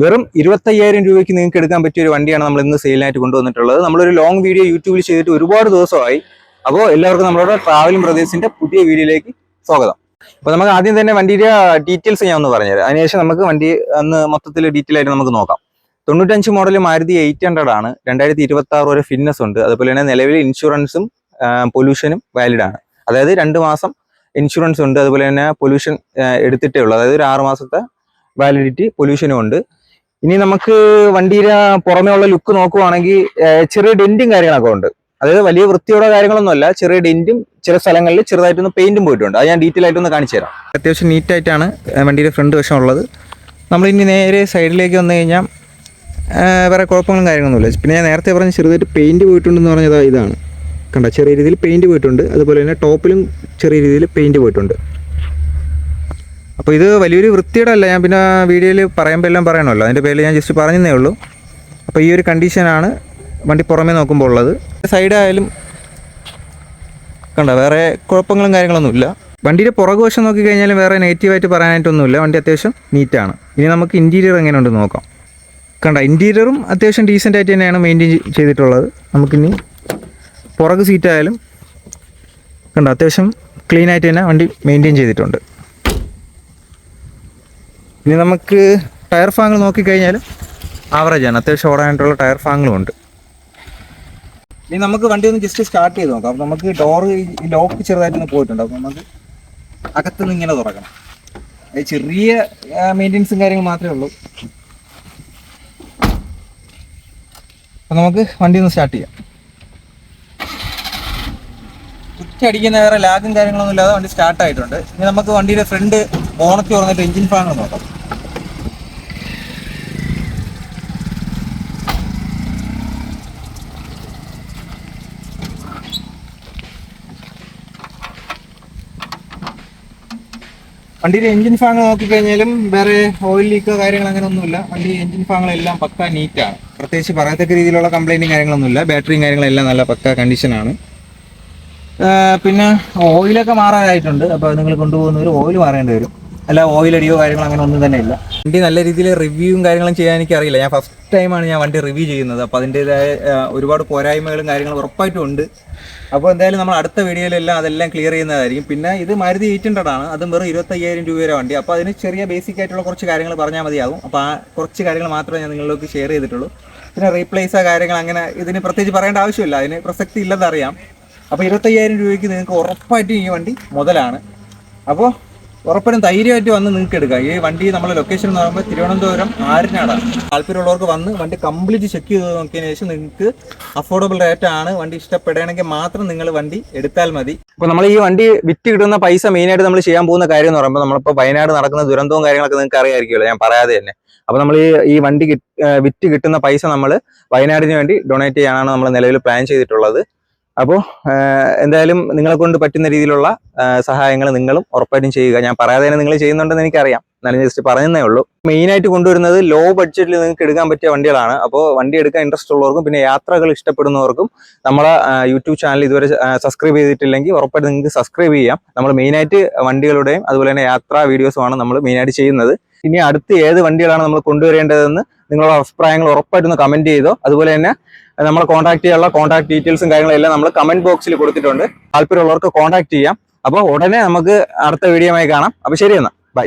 വെറും ഇരുപത്തയ്യായിരം രൂപയ്ക്ക് നിങ്ങൾക്ക് എടുക്കാൻ പറ്റിയ ഒരു വണ്ടിയാണ് നമ്മൾ ഇന്ന് സെയിലിനായിട്ട് കൊണ്ടുവന്നിട്ടുള്ളത്. നമ്മളൊരു ലോങ് വീഡിയോ യൂട്യൂബിൽ ചെയ്തിട്ട് ഒരുപാട് ദിവസമായി. അപ്പോൾ എല്ലാവർക്കും നമ്മുടെ ട്രാവലിംഗ് ബ്രദേഴ്സിന്റെ പുതിയ വീഡിയോയിലേക്ക് സ്വാഗതം. അപ്പോൾ നമുക്ക് ആദ്യം തന്നെ വണ്ടിയുടെ ഡീറ്റെയിൽസ് ഞാൻ ഒന്ന് പറഞ്ഞുതരാം. അതിനുശേഷം നമുക്ക് വണ്ടി അന്ന് മൊത്തത്തിൽ ഡീറ്റെയിൽ ആയിട്ട് നമുക്ക് നോക്കാം. തൊണ്ണൂറ്റഞ്ച് മോഡൽ മാരുതി എയ്റ്റ് ഹൺഡ്രഡ് ആണ്. രണ്ടായിരത്തി ഇരുപത്തി ആറ് വരെ ഫിറ്റ്നസ് ഉണ്ട്. അതുപോലെ തന്നെ നിലവിൽ ഇൻഷുറൻസും പൊല്യൂഷനും വാലിഡ് ആണ്. അതായത് രണ്ട് മാസം ഇൻഷുറൻസ് ഉണ്ട്. അതുപോലെ തന്നെ പൊല്യൂഷൻ എടുത്തിട്ടേ ഉള്ളൂ. അതായത് ഒരു ആറ് മാസത്തെ വാലിഡിറ്റി പൊല്യൂഷനും ഉണ്ട്. ഇനി നമുക്ക് വണ്ടിയുടെ പുറമേ ഉള്ള ലുക്ക് നോക്കുവാണെങ്കിൽ ചെറിയ ഡെന്റും കാര്യങ്ങളൊക്കെ ഉണ്ട്. അതായത് വലിയ വൃത്തിയോടെ കാര്യങ്ങളൊന്നും അല്ല. ചെറിയ ഡെന്റും ചില സ്ഥലങ്ങളിൽ ചെറുതായിട്ടൊന്ന് പെയിന്റും പോയിട്ടുണ്ട്. അത് ഞാൻ ഡീറ്റെയിൽ ആയിട്ടൊന്ന് കാണിച്ചു തരാം. അത്യാവശ്യം നീറ്റായിട്ടാണ് വണ്ടിയുടെ ഫ്രണ്ട് വശം ഉള്ളത്. നമ്മളിനി നേരെ സൈഡിലേക്ക് വന്നു കഴിഞ്ഞാൽ വേറെ കുഴപ്പങ്ങളും കാര്യങ്ങളൊന്നുമില്ല. പിന്നെ ഞാൻ നേരത്തെ പറഞ്ഞ ചെറുതായിട്ട് പെയിന്റ് പോയിട്ടുണ്ടെന്ന് പറഞ്ഞത് ഇതാണ്. കണ്ട? ചെറിയ രീതിയിൽ പെയിന്റ് പോയിട്ടുണ്ട്. അതുപോലെ തന്നെ ടോപ്പിലും ചെറിയ രീതിയിൽ പെയിന്റ് പോയിട്ടുണ്ട്. അപ്പോൾ ഇത് വലിയൊരു വൃത്തിയുടെ അല്ല ഞാൻ പിന്നെ വീഡിയോയിൽ പറയുമ്പോൾ എല്ലാം പറയണമല്ലോ. അതിന്റെ പേരിൽ ഞാൻ ജസ്റ്റ് പറഞ്ഞതേ ഉള്ളൂ. അപ്പോൾ ഈ ഒരു കണ്ടീഷനാണ് വണ്ടി പുറമേ നോക്കുമ്പോൾ ഉള്ളത്. സൈഡ് ആയാലും കണ്ട വേറെ കുഴപ്പങ്ങളും കാര്യങ്ങളൊന്നുമില്ല വണ്ടിയുടെ പുറകു വശം നോക്കിക്കഴിഞ്ഞാലും വേറെ നെഗറ്റീവായിട്ട് പറയാനായിട്ടൊന്നുമില്ല. വണ്ടി അത്യാവശ്യം നീറ്റാണ് ഇനി നമുക്ക് ഇന്റീരിയർ എങ്ങനെയുണ്ടെന്ന് നോക്കാം. കണ്ട ഇന്റീരിയറും അത്യാവശ്യം ഡീസന്റ് ആയിട്ട് തന്നെയാണ് മെയിന്റെയിൻ ചെയ്തിട്ടുള്ളത്. നമുക്കിനി പുറകു സീറ്റായാലും കണ്ട അത്യാവശ്യം ക്ലീൻ ആയിട്ട് തന്നെ വണ്ടി മെയിന്റെയിൻ ചെയ്തിട്ടുണ്ട്. ഇനി നമുക്ക് ടയർ ഫാങ്ങൾ നോക്കിക്കഴിഞ്ഞാൽ ആവറേജ് ആണ്. അത്യാവശ്യം ഓടാനായിട്ടുള്ള ടയർ ഫാങ്ങളും ഉണ്ട്. ഇനി നമുക്ക് വണ്ടി ഒന്ന് ജസ്റ്റ് സ്റ്റാർട്ട് ചെയ്ത് നോക്കാം. അപ്പോൾ നമുക്ക് ഡോർ ലോക്ക് ചെറുതായിട്ടൊന്ന് പോയിട്ടുണ്ട്. അപ്പോൾ നമുക്ക് അകത്തുനിന്ന് ഇങ്ങനെ തുറക്കണം. ചെറിയ മെയിന്റെനൻസും കാര്യങ്ങളും മാത്രമേ ഉള്ളൂ. അപ്പോൾ നമുക്ക് വണ്ടി ഒന്ന് സ്റ്റാർട്ട് ചെയ്യാം. കുറ്റടിക്കുന്ന വേറെ ലാഗും കാര്യങ്ങളൊന്നും ഇല്ലാതെ വണ്ടി സ്റ്റാർട്ട് ആയിട്ടുണ്ട്. ഇനി നമുക്ക് വണ്ടിയുടെ ഫ്രണ്ട് ബോണറ്റ് തുറന്നിട്ട് എഞ്ചിൻ ഫാൻ നോക്കാം. വണ്ടിയുടെ എഞ്ചിൻ ഫാങ്ങൾ നോക്കിക്കഴിഞ്ഞാലും വേറെ ഓയിൽ ലീക്കോ കാര്യങ്ങൾ അങ്ങനെ ഒന്നുമില്ല വണ്ടി എഞ്ചിൻ ഫാങ്ങളെല്ലാം പക്ക നീറ്റാണ് പ്രത്യേകിച്ച് പറയത്തക്ക രീതിയിലുള്ള കംപ്ലൈന്റും കാര്യങ്ങളൊന്നുമില്ല. ബാറ്ററിയും കാര്യങ്ങളെല്ലാം നല്ല പക്ക കണ്ടീഷനാണ് പിന്നെ ഓയിലൊക്കെ മാറാനായിട്ടുണ്ട്. അപ്പോൾ നിങ്ങൾ കൊണ്ടുപോകുന്നവർ ഓയിൽ മാറേണ്ടി വരും. അല്ല ഓയിൽ അടിയോ കാര്യങ്ങളോ അങ്ങനെ ഒന്നും തന്നെ ഇല്ല. വണ്ടി നല്ല രീതിയിൽ റിവ്യൂവും കാര്യങ്ങളും ചെയ്യാൻ എനിക്ക് അറിയില്ല ഞാൻ ഫസ്റ്റ് ടൈമാണ് ഞാൻ വണ്ടി റിവ്യൂ ചെയ്യുന്നത്. അപ്പോൾ അതിന്റെതായ ഒരുപാട് പോരായ്മകളും കാര്യങ്ങളും ഉറപ്പായിട്ടും ഉണ്ട്. അപ്പോൾ എന്തായാലും നമ്മൾ അടുത്ത വീഡിയോയിലെല്ലാം അതെല്ലാം ക്ലിയർ ചെയ്യുന്നതായിരിക്കും. പിന്നെ ഇത് മാരുതി എയ്റ്റ് ആണ്. അതും വെറും ഇരുപത്തയ്യായിരം രൂപ വരെ വണ്ടി. അപ്പോൾ അതിന് ചെറിയ ബേസിക് ആയിട്ടുള്ള കുറച്ച് കാര്യങ്ങൾ പറഞ്ഞാൽ മതിയാകും. അപ്പോൾ ആ കുറച്ച് കാര്യങ്ങൾ മാത്രമേ ഞാൻ നിങ്ങളിലേക്ക് ഷെയർ ചെയ്തിട്ടുള്ളൂ. പിന്നെ റീപ്ലേസോ കാര്യങ്ങൾ അങ്ങനെ ഇതിന് പ്രത്യേകിച്ച് പറയേണ്ട ആവശ്യമില്ല. അതിന് പ്രസക്തി ഇല്ലെന്നറിയാം അപ്പോൾ ഇരുപത്തയ്യായിരം രൂപയ്ക്ക് നിങ്ങൾക്ക് ഉറപ്പായിട്ടും ഈ വണ്ടി മുതലാണ്. അപ്പോൾ ഉറപ്പായിട്ടും ധൈര്യമായിട്ട് വന്ന് നിങ്ങൾക്ക് എടുക്കാം. ഈ വണ്ടി നമ്മുടെ ലൊക്കേഷൻ എന്ന് പറയുമ്പോൾ തിരുവനന്തപുരം ആരിനാടാണ് താല്പര്യമുള്ളവർക്ക് വന്ന് വണ്ടി കംപ്ലീറ്റ് ചെക്ക് ചെയ്ത് നോക്കിയതിന് ശേഷം നിങ്ങൾക്ക് അഫോർഡബിൾ റേറ്റ് ആണ് വണ്ടി ഇഷ്ടപ്പെടുകയാണെങ്കിൽ മാത്രം നിങ്ങൾ വണ്ടി എടുത്താൽ മതി. അപ്പോൾ നമ്മൾ ഈ വണ്ടി വിറ്റ് കിട്ടുന്ന പൈസ മെയിനായിട്ട് നമ്മൾ ചെയ്യാൻ പോകുന്ന കാര്യം എന്ന് പറയുമ്പോൾ നമ്മളിപ്പോൾ വയനാട് നടക്കുന്ന ദുരന്തവും കാര്യങ്ങളൊക്കെ നിങ്ങൾക്ക് അറിയാമായിരിക്കുമല്ലോ ഞാൻ പറയാതെ തന്നെ. അപ്പോൾ നമ്മൾ ഈ ഈ വണ്ടി വിറ്റ് കിട്ടുന്ന പൈസ നമ്മൾ വയനാടിന് വേണ്ടി ഡൊണേറ്റ് ചെയ്യാനാണ് നമ്മൾ നിലവിൽ പ്ലാൻ ചെയ്തിട്ടുള്ളത്. അപ്പോൾ എന്തായാലും നിങ്ങളെ കൊണ്ട് പറ്റുന്ന രീതിയിലുള്ള സഹായങ്ങൾ നിങ്ങളും ഉറപ്പായിട്ടും ചെയ്യുക. ഞാൻ പറയാതെ തന്നെ നിങ്ങൾ ചെയ്യുന്നുണ്ടെന്ന് എനിക്കറിയാം. എന്നാലും ജസ്റ്റ് പറഞ്ഞതേ ഉള്ളൂ. മെയിനായിട്ട് കൊണ്ടുവരുന്നത് ലോ ബഡ്ജറ്റിൽ നിങ്ങൾക്ക് എടുക്കാൻ പറ്റിയ വണ്ടികളാണ്. അപ്പോൾ വണ്ടി എടുക്കാൻ ഇൻട്രസ്റ്റ് ഉള്ളവർക്കും പിന്നെ യാത്രകൾ ഇഷ്ടപ്പെടുന്നവർക്കും നമ്മളെ യൂട്യൂബ് ചാനൽ ഇതുവരെ സബ്സ്ക്രൈബ് ചെയ്തിട്ടില്ലെങ്കിൽ ഉറപ്പായിട്ട് നിങ്ങൾക്ക് സബ്സ്ക്രൈബ് ചെയ്യാം. നമ്മൾ മെയിനായിട്ട് വണ്ടികളുടെയും അതുപോലെ തന്നെ യാത്രാ വീഡിയോസുമാണ് നമ്മൾ മെയിനായിട്ട് ചെയ്യുന്നത്. ഇനി അടുത്ത് ഏത് വണ്ടികളാണ് നമ്മൾ കൊണ്ടുവരേണ്ടതെന്ന് നിങ്ങളുടെ അഭിപ്രായങ്ങൾ ഉറപ്പായിട്ടൊന്ന് കമന്റ് ചെയ്തോ. അതുപോലെ തന്നെ നമ്മളെ കോൺടാക്ട് ചെയ്യാനുള്ള കോൺടാക്ട് ഡീറ്റെയിൽസും കാര്യങ്ങളെല്ലാം നമ്മൾ കമന്റ് ബോക്സിൽ കൊടുത്തിട്ടുണ്ട്. താല്പര്യമുള്ളവർക്ക് കോൺടാക്ട് ചെയ്യാം. അപ്പോൾ ഉടനെ നമുക്ക് അടുത്ത വീഡിയോയുമായി കാണാം. അപ്പോൾ ശരി എന്നാൽ ബൈ